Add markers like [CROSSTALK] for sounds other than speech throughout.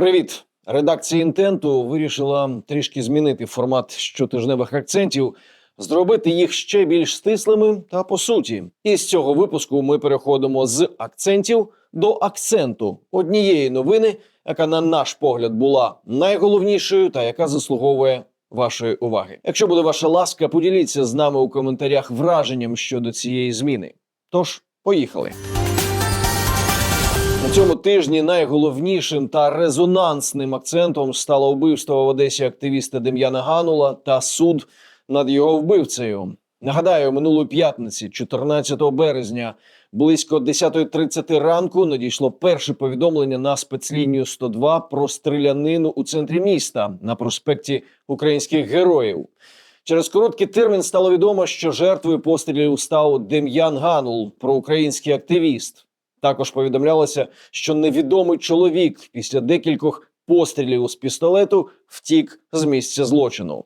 Привіт! Редакція інтенту вирішила трішки змінити формат щотижневих акцентів, зробити їх ще більш стислими та по суті. І з цього випуску ми переходимо з акцентів до акценту однієї новини, яка, на наш погляд, була найголовнішою та яка заслуговує вашої уваги. Якщо буде ваша ласка, поділіться з нами у коментарях враженням щодо цієї зміни. Тож, поїхали. На цьому тижні найголовнішим та резонансним акцентом стало вбивство в Одесі активіста Дем'яна Ганула та суд над його вбивцею. Нагадаю, минулої п'ятниці, 14 березня, близько 10.30 ранку, надійшло перше повідомлення на спецлінію 102 про стрілянину у центрі міста на проспекті Українських Героїв. Через короткий термін стало відомо, що жертвою пострілів став Дем'ян Ганул, проукраїнський активіст. Також повідомлялося, що невідомий чоловік після декількох пострілів з пістолету втік з місця злочину.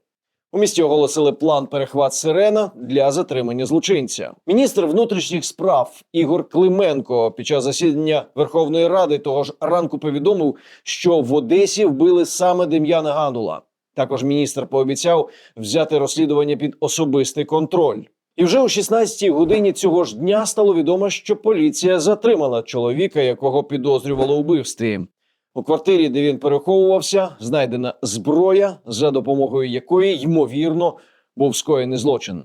У місті оголосили план перехват сирена для затримання злочинця. Міністр внутрішніх справ Ігор Клименко під час засідання Верховної Ради того ж ранку повідомив, що в Одесі вбили саме Дем'яна Ганула. Також міністр пообіцяв взяти розслідування під особистий контроль. І вже о 16-й годині цього ж дня стало відомо, що поліція затримала чоловіка, якого підозрювало вбивстві. У квартирі, де він переховувався, знайдена зброя, за допомогою якої ймовірно був скоєний злочин.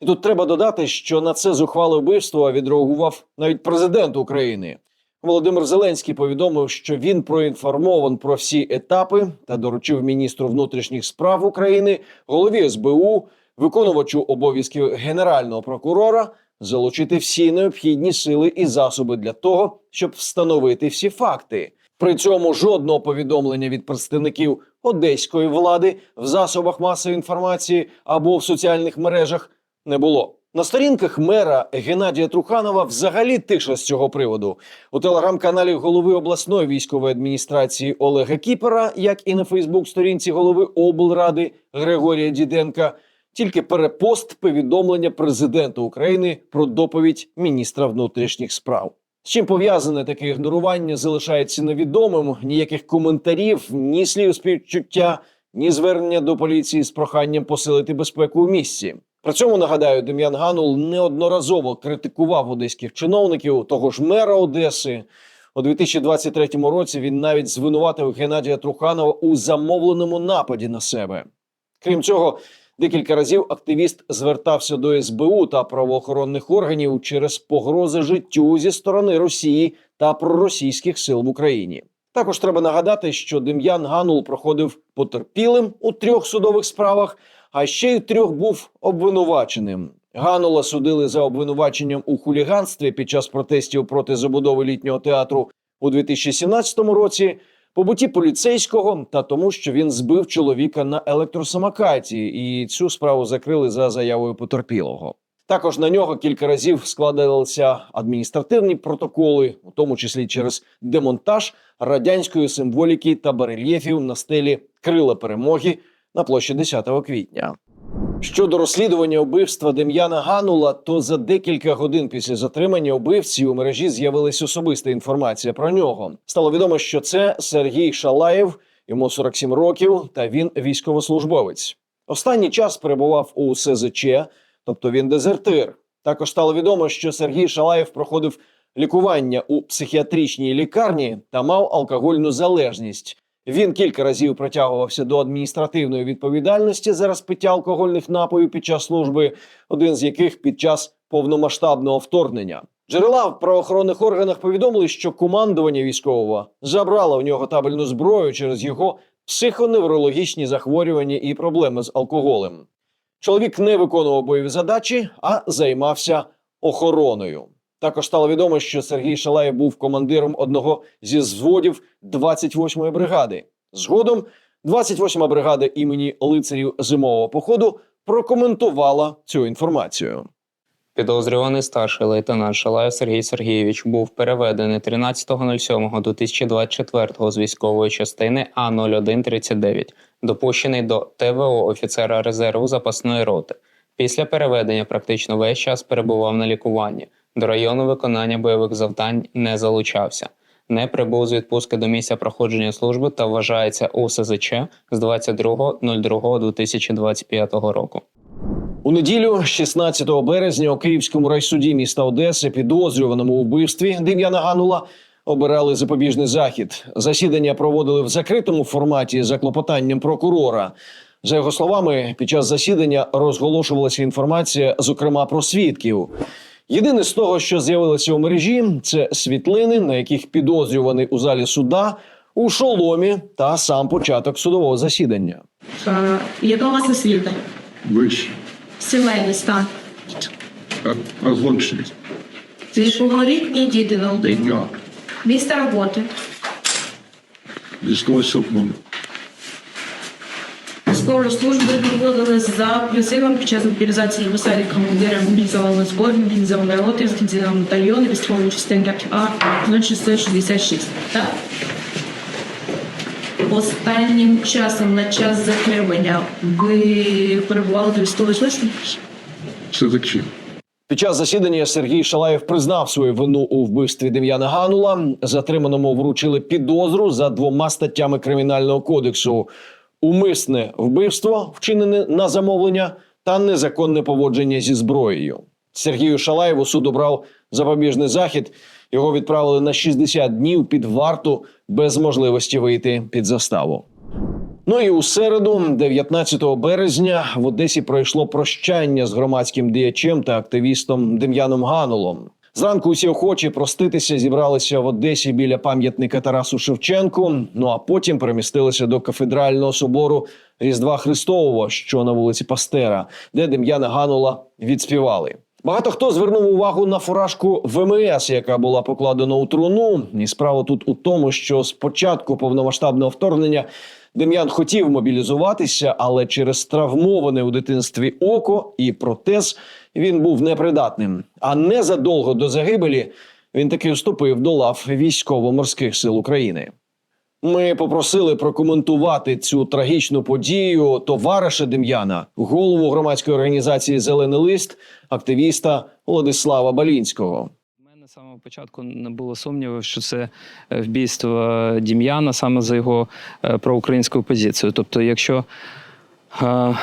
І тут треба додати, що на це зухвале вбивство відреагував навіть президент України. Володимир Зеленський повідомив, що він проінформован про всі етапи та доручив міністру внутрішніх справ України, голові СБУ, виконувачу обов'язків генерального прокурора залучити всі необхідні сили і засоби для того, щоб встановити всі факти. При цьому жодного повідомлення від представників одеської влади в засобах масової інформації або в соціальних мережах не було. На сторінках мера Геннадія Труханова взагалі тиша з цього приводу. У телеграм-каналі голови обласної військової адміністрації Олега Кіпера, як і на Фейсбук-сторінці голови облради Григорія Діденка, тільки перепост повідомлення президента України про доповідь міністра внутрішніх справ. З чим пов'язане таке ігнорування залишається невідомим. Ніяких коментарів, ні слів співчуття, ні звернення до поліції з проханням посилити безпеку у місці. При цьому нагадаю, Дем'ян Ганул неодноразово критикував одеських чиновників, того ж мера Одеси. У 2023 році він навіть звинуватив Геннадія Труханова у замовленому нападі на себе. Крім цього, декілька разів активіст звертався до СБУ та правоохоронних органів через погрози життю зі сторони Росії та проросійських сил в Україні. Також треба нагадати, що Дем'ян Ганул проходив потерпілим у трьох судових справах, а ще й трьох був обвинуваченим. Ганула судили за обвинуваченням у хуліганстві під час протестів проти забудови літнього театру у 2017 році, побуті поліцейського та тому, що він збив чоловіка на електросамокаті, і цю справу закрили за заявою потерпілого. Також на нього кілька разів складалися адміністративні протоколи, у тому числі через демонтаж радянської символіки та барельєфів на стелі Крила перемоги на площі 10 квітня. Щодо розслідування вбивства Дем'яна Ганула, то за декілька годин після затримання убивці у мережі з'явилась особиста інформація про нього. Стало відомо, що це Сергій Шалаєв, йому 47 років, та він військовослужбовець. Останній час перебував у СЗЧ, тобто він дезертир. Також стало відомо, що Сергій Шалаєв проходив лікування у психіатричній лікарні та мав алкогольну залежність. Він кілька разів притягувався до адміністративної відповідальності за розпиття алкогольних напоїв під час служби, один з яких під час повномасштабного вторгнення. Джерела в правоохоронних органах повідомили, що командування військового забрало в нього табельну зброю через його психоневрологічні захворювання і проблеми з алкоголем. Чоловік не виконував бойові задачі, а займався охороною. Також стало відомо, що Сергій Шалаєв був командиром одного зі зводів 28-ї бригади. Згодом 28-ма бригада імені лицарів зимового походу прокоментувала цю інформацію. Підозрюваний старший лейтенант Шалаєв Сергій Сергійович був переведений 13.07.2024 з військової частини А0139, допущений до ТВО офіцера резерву запасної роти. Після переведення практично весь час перебував на лікуванні. До району виконання бойових завдань не залучався. не прибув з відпустки до місця проходження служби та вважається ОСЗЧ з 22.02.2025 року. У неділю, 16 березня, у Київському райсуді міста Одеси, підозрюваному вбивстві Дем'яна Ганула обирали запобіжний захід. Засідання проводили в закритому форматі за клопотанням прокурора. За його словами, під час засідання розголошувалася інформація, зокрема про свідків. Єдине з того, що з'явилося у мережі, це світлини, на яких підозрюваний у залі суда у шоломі та сам початок судового засідання. Е, Яка у вас освіта? Вище. Сімейний стан. А- Озвучить. Це повнолітні діти на один. Місце роботи. Військовий супнум. Військову службу проводили за призивом під час мобілізації висаді командира мобілізованого збору, мобілізованої роти, ліцензійного батальйону, військової частини А 0666. Так. Останнім часом на час закривання ви перебували до військової служби? Все таки. Під час засідання Сергій Шалаєв признав свою вину у вбивстві Дем'яна Ганула. Затриманому вручили підозру за двома статтями кримінального кодексу: умисне вбивство, вчинене на замовлення, та незаконне поводження зі зброєю. Сергію Шалаєву суд обрав запобіжний захід. Його відправили на 60 днів під варту без можливості вийти під заставу. Ну і у середу, 19 березня, в Одесі пройшло прощання з громадським діячем та активістом Дем'яном Ганулом. Зранку усі охочі проститися зібралися в Одесі біля пам'ятника Тарасу Шевченку. Ну а потім перемістилися до кафедрального собору Різдва Христового, що на вулиці Пастера, де Дем'яна Ганула відспівали. Багато хто звернув увагу на фуражку ВМС, яка була покладена у труну. І справа тут у тому, що з початку повномасштабного вторгнення Дем'ян хотів мобілізуватися, але через травмоване у дитинстві око і протез він був непридатним. А незадовго до загибелі він таки вступив до лав військово-морських сил України. Ми попросили прокоментувати цю трагічну подію товариша Дем'яна, голову громадської організації Зелений лист, активіста Владислава Балінського. Самого початку не було сумнівів, що це е, вбійство Дім'яна саме за його е, проукраїнську позицію. Тобто, якщо е,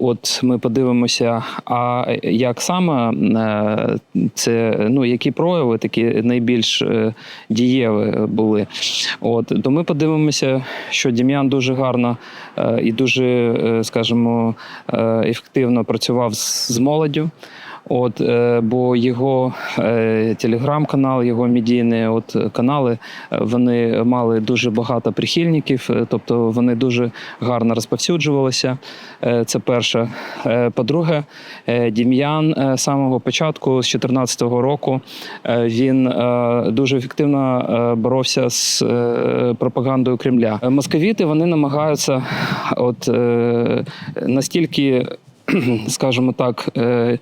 от ми подивимося, а як саме це, ну, які прояви такі найбільш дієві були, от, то ми подивимося, що Дім'ян дуже гарно і дуже, скажімо, ефективно працював з молоддю. От, е, бо його е, телеграм-канал, його медійні от, е, канали, е, вони мали дуже багато прихильників, е, тобто вони дуже гарно розповсюджувалися. Е, це перше. Е, по-друге, е, Дім'ян е, з самого початку, з 2014 року, е, він е, дуже ефективно е, боровся з е, пропагандою Кремля. Е, Московіти вони намагаються от, е, настільки, [CLEARS THROAT] скажімо так, е,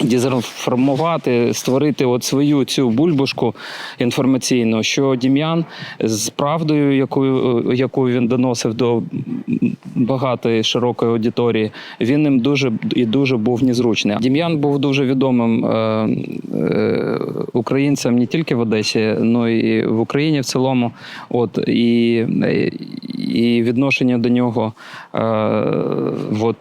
дезінформувати, створити от свою цю бульбушку інформаційну, що Дім'ян з правдою, яку, яку він доносив до багатої широкої аудиторії, він ним дуже і дуже був незручний. Дім'ян був дуже відомим е, е, українцем не тільки в Одесі, але і в Україні в цілому. От і, і відношення до нього е, от,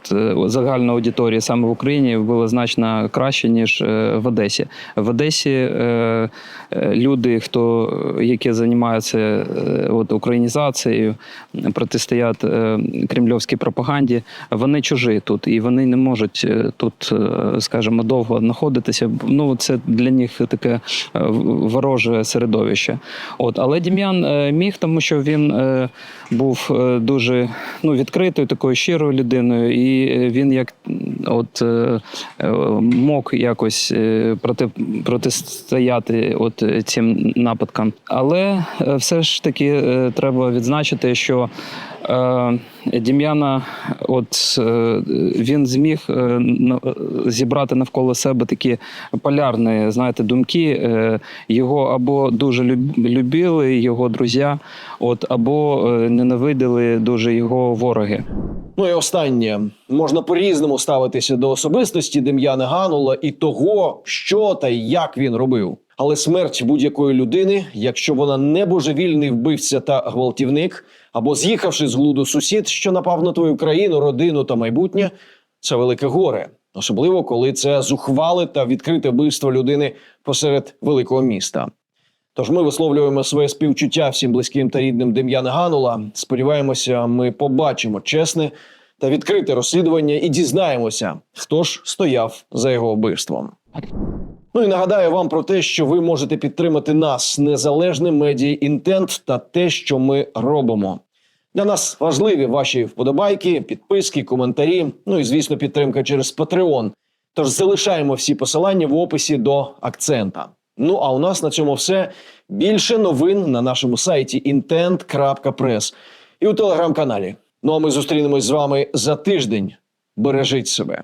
загальної аудиторії саме в Україні було значно краще, ніж е, в Одесі. В Одесі е, е, люди, хто які займаються от, українізацією, протистоять кремльовській пропаганді, вони чужі тут, і вони не можуть тут, скажімо, довго знаходитися. Ну, це для них таке вороже середовище. От, але Дім'ян міг, тому що він був дуже ну, відкритою, такою щирою людиною, і він як от е, е, мог якось е, проти, протистояти от цим нападкам. Але все ж таки треба відзначити, що Дім'яна, от е, він зміг е, зібрати навколо себе такі полярні, знаєте, думки. Е, Його або дуже любили його друзі, от або е, ненавиділи дуже його вороги. Ну і останнє можна по-різному ставитися до особистості Дем'яна Ганула і того, що та як він робив. Але смерть будь-якої людини, якщо вона не божевільний вбивця та гвалтівник, або з'їхавши з глуду сусід, що напав на твою країну, родину та майбутнє, це велике горе, особливо коли це зухвале та відкрите вбивство людини посеред великого міста. Тож ми висловлюємо своє співчуття всім близьким та рідним Дем'яна Ганула. Сподіваємося, ми побачимо чесне та відкрите розслідування і дізнаємося, хто ж стояв за його вбивством. Ну і нагадаю вам про те, що ви можете підтримати нас, незалежне медіа інтент та те, що ми робимо. Для нас важливі ваші вподобайки, підписки, коментарі. Ну і звісно, підтримка через Patreon. Тож залишаємо всі посилання в описі до акцента. Ну а у нас на цьому все. Більше новин на нашому сайті intent.press і у телеграм-каналі. Ну а ми зустрінемось з вами за тиждень. Бережіть себе.